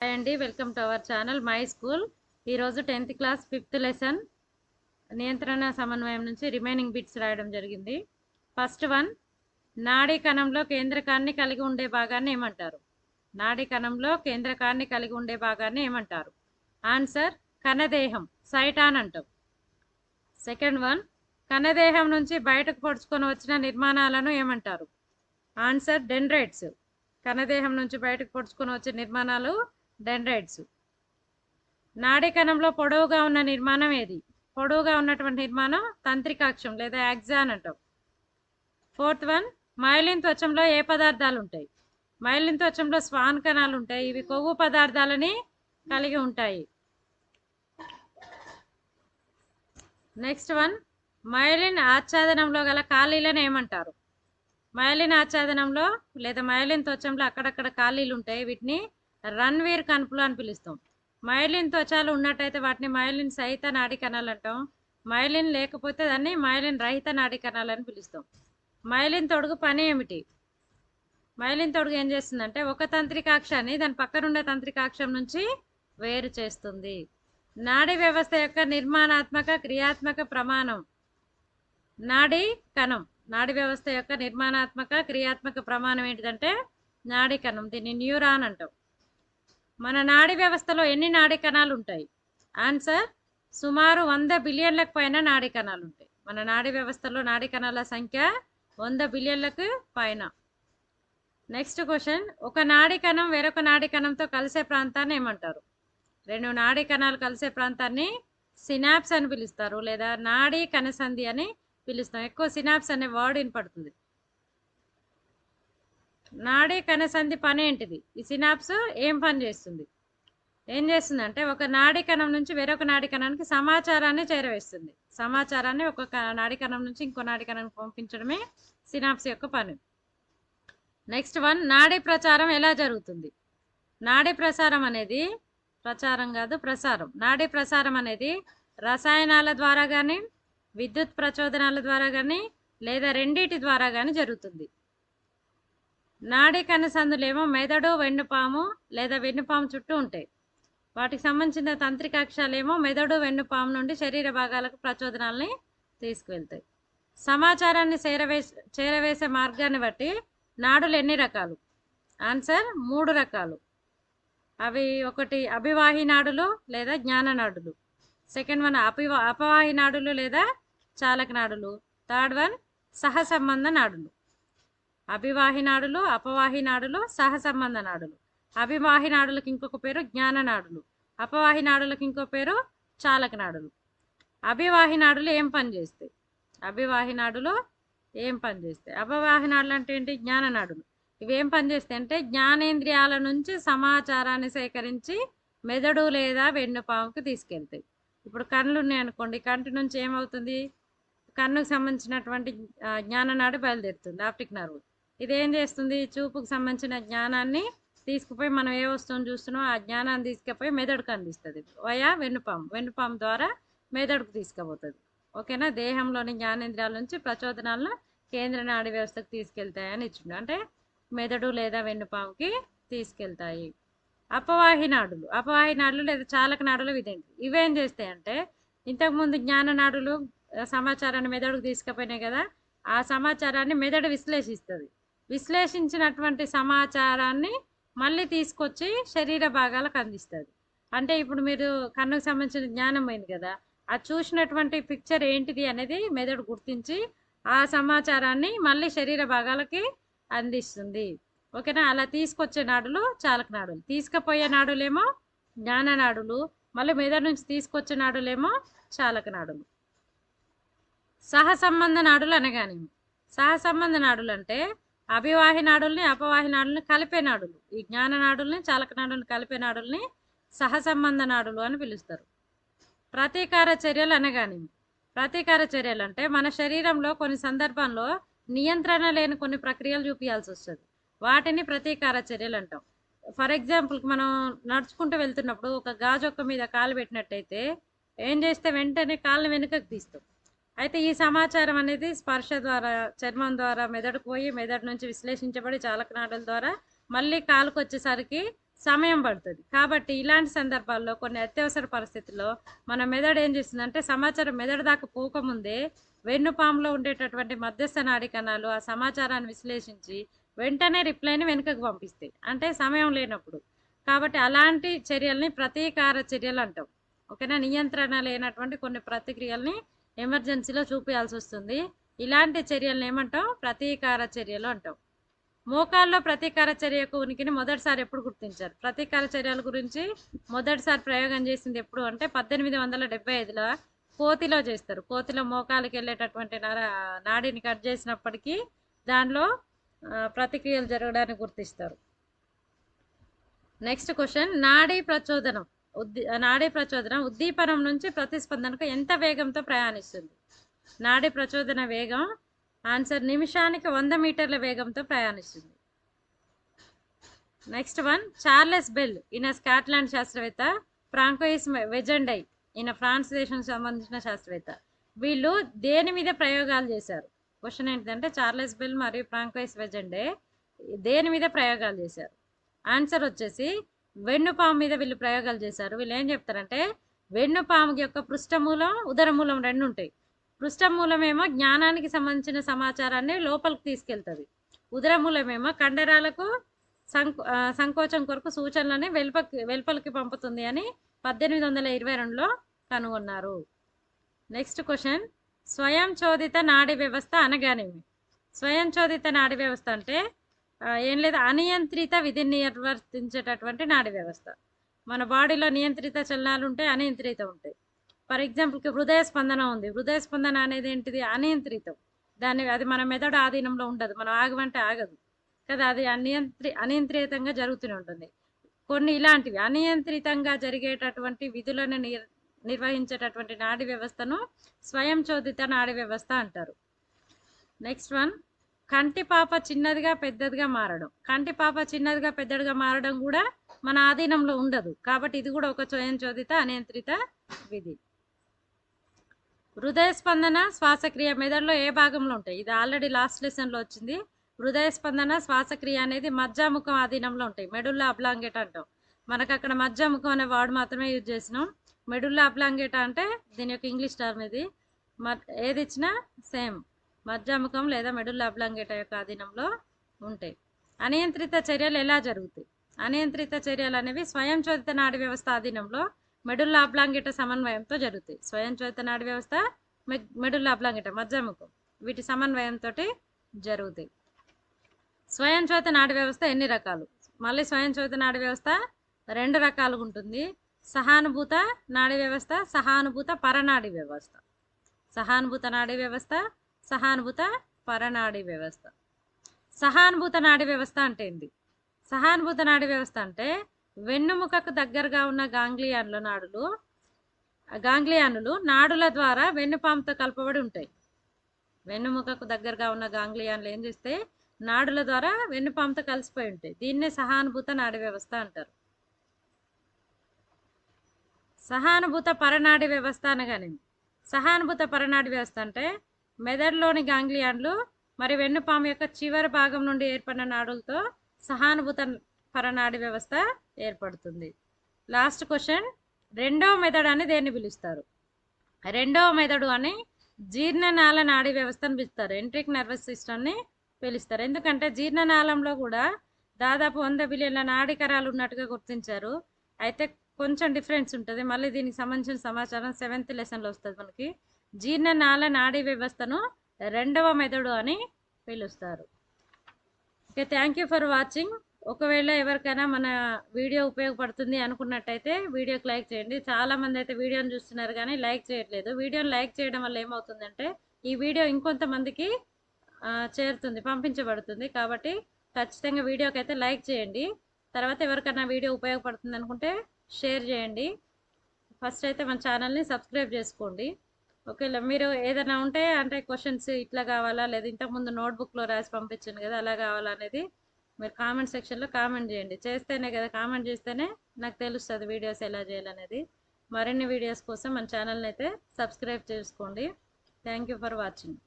Hi అండి welcome to our channel my school. ఈరోజు tenth class fifth lesson. నియంత్రణ సమన్వయం నుంచి రిమైనింగ్ బిట్స్ రాయడం జరిగింది. ఫస్ట్ వన్ నాడీ కణంలో కేంద్రకాన్ని కలిగి ఉండే భాగాన్ని ఏమంటారు? నాడీ కణంలో కేంద్రకాన్ని కలిగి ఉండే భాగాన్ని ఏమంటారు? ఆన్సర్ కణదేహం సైటాన్ అంటాం. సెకండ్ వన్ కణదేహం నుంచి బయటకు పొడుచుకొని వచ్చిన నిర్మాణాలను ఏమంటారు? Answer dendrites. కణదేహం నుంచి బయటకు పొడుచుకొని వచ్చే నిర్మాణాలు డెండ్రైట్స్ నాడీ కణంలో పొడవుగా ఉన్న నిర్మాణం ఏది? పొడవుగా ఉన్నటువంటి నిర్మాణం తంత్రికాక్షం లేదా యాక్జాన్ అంటాం. ఫోర్త్ వన్ మైలిన్ త్వచంలో ఏ పదార్థాలు ఉంటాయి? మైలిన్ త్వచంలో స్వాన్ కణాలు ఉంటాయి. ఇవి కొవ్వు పదార్థాలని కలిగి ఉంటాయి. నెక్స్ట్ వన్ మైలిన్ ఆచ్ఛాదనంలో గల ఖాళీలను ఏమంటారు? మైలిన్ ఆచ్ఛాదనంలో లేదా మైలిన్ త్వచంలో అక్కడక్కడ ఖాళీలు ఉంటాయి. వీటిని రన్వీర్ కణుపులు అని పిలుస్తాం. మైలిన్ త్వచాలు ఉన్నట్టయితే వాటిని మైలిన్ సహిత నాడీ కణాలు అంటాం. మైలిన్ లేకపోతే దాన్ని మైలిన్ రహిత నాడీ కణాలు అని పిలుస్తాం. మైలిన్ తొడుగు పని ఏమిటి? మైలిన్ తొడుగు ఏం చేస్తుందంటే ఒక తంత్రికాక్షాన్ని దాని పక్కనుండే తంత్రికాక్షం నుంచి వేరు చేస్తుంది. నాడీ వ్యవస్థ యొక్క నిర్మాణాత్మక క్రియాత్మక ప్రమాణం. నాడీ కణం. నాడీ వ్యవస్థ యొక్క నిర్మాణాత్మక క్రియాత్మక ప్రమాణం ఏంటిదంటే నాడీ కణం. దీన్ని న్యూరాన్ అంటాం. మన నాడీ వ్యవస్థలో ఎన్ని నాడీ కణాలు ఉంటాయి? ఆన్సర్ సుమారు వంద బిలియన్లకు పైన నాడీ కణాలు ఉంటాయి. మన నాడీ వ్యవస్థలో నాడీ కణాల సంఖ్య వంద బిలియన్లకు పైన. నెక్స్ట్ క్వశ్చన్ ఒక నాడీ కణం వేరొక నాడీ కణంతో కలిసే ప్రాంతాన్ని ఏమంటారు? రెండు నాడీ కణాలు కలిసే ప్రాంతాన్ని సినాప్స్ అని పిలుస్తారు లేదా నాడీ కణసంధి అని పిలుస్తాం. ఎక్కువ సినాప్స్ అనే వర్డ్ వినపడుతుంది. నాడీ కణసంధి పని ఏంటిది ఈ సినాప్స్ ఏం పని చేస్తుంది? ఏం చేస్తుంది అంటే ఒక నాడీ కణం నుంచి వేరొక నాడీ కణానికి సమాచారాన్ని చేరవేస్తుంది. సమాచారాన్ని ఒక నాడీకణం నాడీ కణం నుంచి ఇంకో నాడీ కణానికి పంపించడమే సినాప్స్ యొక్క పని. నెక్స్ట్ వన్ నాడీ ప్రచారం ఎలా జరుగుతుంది? నాడీ ప్రసారం అనేది ప్రచారం కాదు ప్రసారం. నాడీ ప్రసారం అనేది రసాయనాల ద్వారా కానీ విద్యుత్ ప్రచోదనాల ద్వారా కానీ లేదా రెండిటి ద్వారా కానీ జరుగుతుంది. నాడీ కణసందులేమో మెదడు వెన్నుపాము లేదా వెన్నుపాము చుట్టూ ఉంటాయి. వాటికి సంబంధించిన తంత్రికాక్షాలేమో మెదడు వెన్నుపాము నుండి శరీర భాగాలకు ప్రచోదనాలని తీసుకువెళ్తాయి. సమాచారాన్ని చేరవే చేరవేసే మార్గాన్ని బట్టి నాడులు ఎన్ని రకాలు? ఆన్సర్ మూడు రకాలు. అవి ఒకటి అభివాహి నాడులు లేదా జ్ఞాన నాడులు. సెకండ్ వన్ అపివా అపవాహి నాడులు లేదా చాలక నాడులు. థర్డ్ వన్ సహసంబంధ నాడులు. అభివాహినాడులు అపవాహినాడులు సహసంబంధ నాడులు. అభివాహినాడులకు ఇంకొక పేరు జ్ఞాననాడులు అపవాహినాడులకు ఇంకో పేరు చాలకనాడులు అభివాహినాడులు ఏం పని చేస్తాయి? అభివాహినాడులు ఏం పని చేస్తాయి? అపవాహినాడులు అంటే ఏంటి? జ్ఞాననాడులు ఇవేం పనిచేస్తాయి పని చేస్తాయి అంటే జ్ఞానేంద్రియాల నుంచి సమాచారాన్ని సేకరించి మెదడు లేదా వెన్నుపాముకు తీసుకెళ్తాయి. ఇప్పుడు కళ్ళు ఉన్నాయనుకోండి కంటి నుంచి ఏమవుతుంది? కన్నుకు సంబంధించినటువంటి ఆ, జ్ఞాననాడి బయలుదేరుతుంది ఆప్టిక్ నర్వ్. ఇదేం చేస్తుంది? చూపుకు సంబంధించిన జ్ఞానాన్ని తీసుకుపోయి మనం ఏ వస్తువును చూస్తున్నామో ఆ జ్ఞానాన్ని తీసుకుపోయి మెదడుకు అందిస్తుంది. వయా వెన్నుపాము. వెన్నుపాము ద్వారా మెదడుకు తీసుకుపోతుంది. ఓకేనా? దేహంలోని జ్ఞానేంద్రియాల నుంచి ప్రచోదనాలను కేంద్ర నాడి వ్యవస్థకు తీసుకెళ్తాయని ఇచ్చిండు. అంటే మెదడు లేదా వెన్నుపాముకి తీసుకెళ్తాయి. అపవాహి నాడులు. అపవాహి నాడులు లేదా చాలక నాడులు ఇదేంటి? ఇవేం చేస్తాయంటే ఇంతకుముందు జ్ఞాన నాడులు సమాచారాన్ని మెదడుకు తీసుకుపోయినాయి కదా ఆ సమాచారాన్ని మెదడు విశ్లేషిస్తుంది. విశ్లేషించినటువంటి సమాచారాన్ని మళ్ళీ తీసుకొచ్చి శరీర భాగాలకు అందిస్తుంది. అంటే ఇప్పుడు మీరు కన్నుకు సంబంధించిన జ్ఞానం అయింది కదా ఆ చూసినటువంటి పిక్చర్ ఏంటిది అనేది మెదడు గుర్తించి ఆ సమాచారాన్ని మళ్ళీ శరీర భాగాలకి అందిస్తుంది. ఓకేనా? అలా తీసుకొచ్చే నాడులు చాలక నాడులు. తీసుకుపోయే నాడులేమో జ్ఞాన నాడులు. మళ్ళీ మెదడు నుంచి తీసుకొచ్చే నాడులేమో చాలక నాడులు. సహసంబంధ నాడులు అనగానేమి? సహసంబంధ నాడులు అంటే అభివాహినాడుల్ని అపవాహినాడుల్ని కలిపే నాడులు. ఈ జ్ఞాన నాడుల్ని చాలక నాడుల్ని కలిపే నాడుల్ని సహసంబంధ నాడులు అని పిలుస్తారు. ప్రతీకార చర్యలు అనగానేమి ప్రతీకార చర్యలు అంటే మన శరీరంలో కొన్ని సందర్భంలో నియంత్రణ లేని కొన్ని ప్రక్రియలు చూపించాల్సి వస్తుంది. వాటిని ప్రతీకార చర్యలు అంటాం. ఫర్ ఎగ్జాంపుల్కి మనం నడుచుకుంటూ వెళ్తున్నప్పుడు ఒక గాజొక్క మీద కాలు పెట్టినట్టయితే ఏం చేస్తే వెంటనే కాళ్ళని వెనుకకు తీస్తాం. అయితే ఈ సమాచారం అనేది స్పర్శ ద్వారా చర్మం ద్వారా మెదడుకు పోయి మెదడు నుంచి విశ్లేషించబడి చాలకనాడుల ద్వారా మళ్ళీ కాలుకు వచ్చేసరికి సమయం పడుతుంది. కాబట్టి ఇలాంటి సందర్భాల్లో కొన్ని అత్యవసర పరిస్థితుల్లో మన మెదడు ఏం చేస్తుందంటే సమాచారం మెదడు దాకా పోకముందే వెన్నుపాములో ఉండేటటువంటి మధ్యస్థ నాడి కణాలు ఆ సమాచారాన్ని విశ్లేషించి వెంటనే రిప్లైని వెనుకకు పంపిస్తాయి. అంటే సమయం లేనప్పుడు. కాబట్టి అలాంటి చర్యల్ని ప్రతీకార చర్యలు అంటాం. ఓకేనా? నియంత్రణ లేనటువంటి కొన్ని ప్రతిక్రియల్ని ఎమర్జెన్సీలో చూపించాల్సి వస్తుంది ఇలాంటి చర్యలను ఏమంటాం? ప్రతీకార చర్యలు అంటాం. మోకాల్లో ప్రతీకార చర్యకు ఉనికిని మొదటిసారి ఎప్పుడు గుర్తించారు? ప్రతీకార చర్యల గురించి మొదటిసారి ప్రయోగం చేసింది ఎప్పుడు అంటే పద్దెనిమిది వందల డెబ్బై ఐదులో కోతిలో చేస్తారు. కోతిలో మోకాలకి వెళ్ళేటటువంటి నర నాడిని కట్ చేసినప్పటికీ దానిలో ప్రతిక్రియలు జరగడానికి గుర్తిస్తారు. నెక్స్ట్ క్వశ్చన్ నాడీ ప్రచోదనం. ఉద్దీ నాడీ ప్రచోదనం ఉద్దీపనం నుంచి ప్రతిస్పందనకు ఎంత వేగంతో ప్రయాణిస్తుంది? నాడీ ప్రచోదన వేగం ఆన్సర్ నిమిషానికి వంద మీటర్ల వేగంతో ప్రయాణిస్తుంది. నెక్స్ట్ వన్ చార్లెస్ బెల్ ఈయన స్కాట్లాండ్ శాస్త్రవేత్త ఫ్రాంకోయిస్ వెజెండై ఈయన ఫ్రాన్స్ దేశం సంబంధించిన శాస్త్రవేత్త. వీళ్ళు దేని మీద ప్రయోగాలు చేశారు? క్వశ్చన్ ఏంటంటే చార్లెస్ బెల్ మరియు ఫ్రాంకోయిస్ వెజెండే దేని మీద ప్రయోగాలు చేశారు? ఆన్సర్ వచ్చేసి వెన్నుపాము మీద వీళ్ళు ప్రయోగాలు చేశారు. వీళ్ళు ఏం చెప్తారంటే వెన్నుపాము యొక్క పృష్ఠమూలం ఉదరమూలం రెండు ఉంటాయి. పృష్ఠమూలమేమో జ్ఞానానికి సంబంధించిన సమాచారాన్ని లోపలికి తీసుకెళ్తుంది. ఉదరమూలమేమో కండరాలకు సంకో సంకోచం కొరకు సూచనలని వెలుపకి వెలుపలికి పంపుతుంది అని పద్దెనిమిది వందల ఇరవై రెండులో కనుగొన్నారు. Next question. స్వయం చోదిత నాడీ వ్యవస్థ అనగానేమి? స్వయం చోదిత నాడీ వ్యవస్థ అంటే ఏం లేదు. అనియంత్రిత విధిని నిర్వర్తించేటటువంటి నాడీ వ్యవస్థ. మన బాడీలో నియంత్రిత చలనాలు ఉంటాయి అనియంత్రిత ఉంటాయి. ఫర్ ఎగ్జాంపుల్కి హృదయ స్పందన ఉంది. హృదయ స్పందన అనేది ఏంటిది? అనియంత్రితం. దాన్ని అది మన మెదడు ఆధీనంలో ఉండదు. మనం ఆగమంటే ఆగదు. కదా అది అనియంత్రి అనియంత్రితంగా జరుగుతూనే ఉంటుంది. కొన్ని ఇలాంటివి. అనియంత్రితంగా జరిగేటటువంటి విధులను నిర్ నిర్వహించేటటువంటి నాడీ వ్యవస్థను స్వయం చోదిత నాడీ వ్యవస్థ అంటారు. నెక్స్ట్ వన్ కంటి పాప చిన్నదిగా పెద్దదిగా మారడం. కంటి పాప చిన్నదిగా పెద్దదిగా మారడం కూడా మన ఆధీనంలో ఉండదు. కాబట్టి ఇది కూడా ఒక స్వయం చోదిత అనియంత్రిత విధి. హృదయ స్పందన శ్వాసక్రియ మెదడులో ఏ భాగంలో ఉంటాయి? ఇది ఆల్రెడీ లాస్ట్ లెసన్లో వచ్చింది. హృదయ స్పందన శ్వాసక్రియ అనేది మజ్జాముఖం ఆధీనంలో ఉంటాయి. మెడుల్లా అబ్లాంగేట్ అంటాం. మనకు అక్కడ మజ్జాముఖం అనే వర్డ్ మాత్రమే యూజ్ చేసినాం. మెడుల్లా అబ్లాంగేట్ అంటే దీని యొక్క ఇంగ్లీష్ టర్మ్ ఇది. మ- ఏది ఇచ్చినా సేమ్. మజ్జాముఖం లేదా మెడుల్ అబ్లంగేట యొక్క అధీనంలో ఉంటాయి అనియంత్రిత చర్యలు ఎలా జరుగుతాయి? అనియంత్రిత చర్యలు అనేవి స్వయం చోదిత నాడి వ్యవస్థ ఆధీనంలో మెడుల్ అబ్లాంగిట సమన్వయంతో జరుగుతాయి. స్వయం చోదిత నాడి వ్యవస్థ మెడుల్ అబ్లాంగిట మజ్జాముఖం వీటి సమన్వయంతో జరుగుతాయి. స్వయం చోదిత నాడి వ్యవస్థ ఎన్ని రకాలు? మళ్ళీ స్వయం చోదిత నాడి వ్యవస్థ రెండు రకాలుగా ఉంటుంది. సహానుభూత నాడీ వ్యవస్థ సహానుభూత పరనాడీ వ్యవస్థ. సహానుభూత నాడీ వ్యవస్థ సహానుభూత పరనాడీ వ్యవస్థ. సహానుభూత నాడీ వ్యవస్థ అంటే ఏంది? సహానుభూత నాడీ వ్యవస్థ అంటే వెన్నుముకకు దగ్గరగా ఉన్న గాంగ్లియాన్ల నాడులు గాంగ్లియానులు నాడుల ద్వారా వెన్నుపాముతో కలపబడి ఉంటాయి. వెన్నుముకకు దగ్గరగా ఉన్న గాంగ్లియాన్లు ఏం చేస్తే నాడుల ద్వారా వెన్నుపాముతో కలిసిపోయి ఉంటాయి. దీన్నే సహానుభూత నాడీ వ్యవస్థ అంటారు. సహానుభూత పరనాడి వ్యవస్థ అనగానే సహానుభూత పరనాడి వ్యవస్థ అంటే మెదడులోని గాంగ్లియాన్లు మరి వెన్నుపాము యొక్క చివరి భాగం నుండి ఏర్పడిన నాడులతో సహానుభూత పరనాడి వ్యవస్థ ఏర్పడుతుంది. లాస్ట్ క్వశ్చన్ రెండవ మెదడు అని దేన్ని పిలుస్తారు? రెండవ మెదడు అని జీర్ణనాళ నాడీ వ్యవస్థను పిలుస్తారు. ఎంట్రిక్ నర్వస్ సిస్టమ్ని పిలుస్తారు. ఎందుకంటే జీర్ణనాళంలో కూడా దాదాపు వంద బిలియన్ల నాడికరాలు ఉన్నట్టుగా గుర్తించారు. అయితే కొంచెం డిఫరెన్స్ ఉంటుంది. మళ్ళీ దీనికి సంబంధించిన సమాచారం సెవెంత్ లెసన్లో వస్తుంది మనకి. జీర్ణనాళ నాడీ వ్యవస్థను రెండవ మెదడు అని పిలుస్తారు. Okay thank you for watching. ఒకవేళ ఎవరికైనా మన వీడియో ఉపయోగపడుతుంది అనుకున్నట్టయితే వీడియోకి లైక్ చేయండి. చాలామంది అయితే వీడియోని చూస్తున్నారు కానీ లైక్ చేయట్లేదు. వీడియోని లైక్ చేయడం వల్ల ఏమవుతుందంటే ఈ వీడియో ఇంకొంతమందికి చేరుతుంది పంపించబడుతుంది. కాబట్టి ఖచ్చితంగా వీడియోకి అయితే లైక్ చేయండి. తర్వాత ఎవరికైనా వీడియో ఉపయోగపడుతుంది అనుకుంటే షేర్ చేయండి. ఫస్ట్ అయితే మన ఛానల్ని సబ్స్క్రైబ్ చేసుకోండి. ఓకేలా మీరు ఏదైనా ఉంటే అంటే క్వశ్చన్స్ ఇట్లా కావాలా? లేదా ఇంతకుముందు నోట్బుక్లో రాసి పంపించాను కదా అలా కావాలా అనేది మీరు కామెంట్ సెక్షన్లో కామెంట్ చేయండి. చేస్తేనే కదా కామెంట్ చేస్తేనే నాకు తెలుస్తుంది వీడియోస్ ఎలా చేయాలనేది. మరిన్ని వీడియోస్ కోసం మన ఛానల్ని అయితే సబ్స్క్రైబ్ చేసుకోండి. Thank you for watching